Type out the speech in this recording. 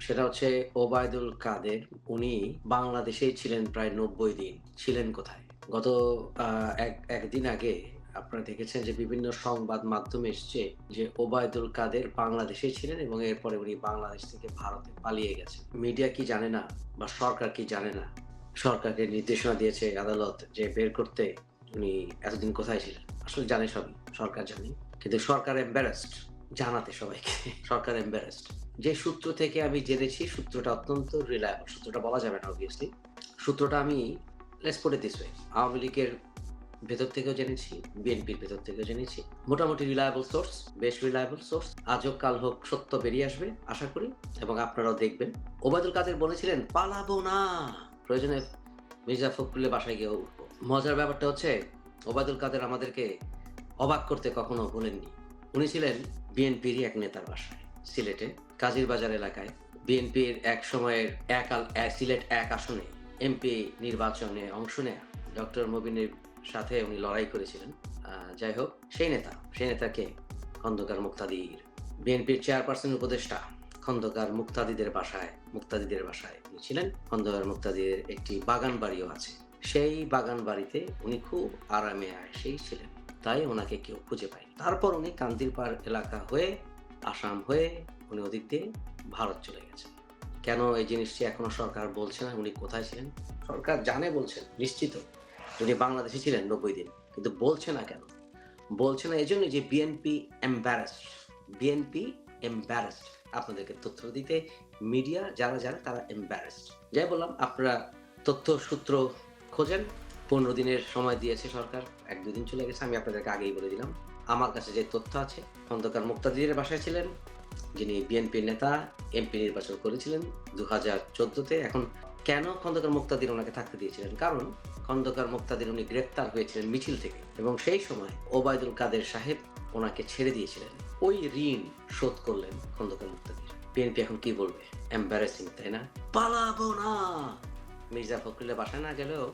সেটা হচ্ছে ওবায়দুল কাদের। উনি বাংলাদেশেই ছিলেন প্রায় নব্বই দিন। ছিলেন কোথায়? গত এক, একদিন আগে আপনারা দেখেছেন যে বিভিন্ন সংবাদ মাধ্যমে এসছে যে ওবায়দুল কাদের বাংলাদেশে ছিলেন এবং এরপরে উনি বাংলাদেশ থেকে ভারতে পালিয়ে গেছেন। মিডিয়া কি জানে না বা সরকার কি জানে না? সরকারকে নির্দেশনা দিয়েছে আদালত যে বের করতে উনি এতদিন কোথায় ছিলেন? আসলে জানে সবই, সরকার জানে। কিন্তু সরকার এম্বারাসড জানাতে সবাইকে। সরকার এম্বারাসড যে সূত্র থেকে আমি জেনেছি, সূত্রটা অত্যন্ত রিলায়েবল সূত্রটা বলা যাবে না অবভিয়াসলি সূত্রটা আমি লেটস পড়ে দিস ওয়ে আওয়ামী লীগের ভেতর থেকেও জেনেছি, বিএনপির ভেতর থেকেও জেনেছি। মোটামুটি রিলায়েবল সোর্স বেশ রিলায়েবল সোর্স আজ হোক কাল হোক সত্য বেরিয়ে আসবে, আশা করি, এবং আপনারাও দেখবেন। ওবায়দুল কাদের বলেছিলেন, পালাবো না। প্রয়োজনে মির্জা ফখরুলের বাসায় গিয়ে উঠবো। মজার ব্যাপারটা হচ্ছে, ওবায়দুল কাদের আমাদেরকে অবাক করতে কখনো ভুলেননি উনি ছিলেন বিএনপিরই এক নেতার বাসায়, সিলেটে। কাজীর বাজার এলাকায় বিএনপির এক সময়ের এক সিলেট এক আসনে এমপি নির্বাচনে অংশ নেয়া ডক্টর মবিনের সাথে উনি লড়াই করেছিলেন। যাই হোক, সেই নেতা, সেই নেতাকে খন্দকার মুক্তাদির। বিএনপির চেয়ারপারসন উপদেষ্টা খন্দকার মুক্তাদিদের বাসায় মুক্তাদিদের বাসায় উনি ছিলেন। খন্দকার মুক্তাদিদের একটি বাগান বাড়িও আছে। সেই বাগান বাড়িতে উনি খুব আরামে সেই ছিলেন। তাই ওনাকে কেউ খুঁজে পায়নি। তারপর উনি কান্দিরপাড় এলাকা হয়ে, আসাম হয়ে উনি ওদিক দিয়ে ভারত চলে গেছেন। কেন এই জিনিসটি এখনও সরকার বলছে না? উনি কোথায় ছিলেন? সরকার জানে বলছেন, নিশ্চিত। উনি বাংলাদেশে ছিলেন নব্বই দিন, কিন্তু বলছে না কেন? বলছে না এই জন্য যে বিএনপি এম্বারাসড বিএনপি এম্বারাসড আপনাদেরকে তথ্য দিতে মিডিয়া যারা যারা, তারা এম্বারাসড যাই বললাম, আপনারা তথ্য সূত্র খোঁজেন। পনেরো দিনের সময় দিয়েছে সরকার, এক দুদিন চলে গেছে, আমি আপনাদেরকে আগেই বলে দিলাম। আমার কাছে যে তথ্য আছে খন্দকার মুক্তাদিরের বাসায় ছিলেন যিনি বিএনপির নেতা, এমপি নির্বাচন করেছিলেন দু হাজার চোদ্দোতে, এখন কেন খন্দকার মুক্তাদির ওনাকে থাকতে দিয়েছিলেন? কারণ খন্দকার মুক্তাদির উনি গ্রেপ্তার হয়েছিলেন মিছিল থেকে এবং সেই সময় ওবায়দুল কাদের সাহেব ওনাকে ছেড়ে দিয়েছিলেন। ওই ঋণ শোধ করলেন খন্দকার মুক্তাদির। বিএনপি এখন কি বলবে? এম্বারেসিং তাই না? পালাবো না! মির্জা ফখরুলের বাসায় না গেলেও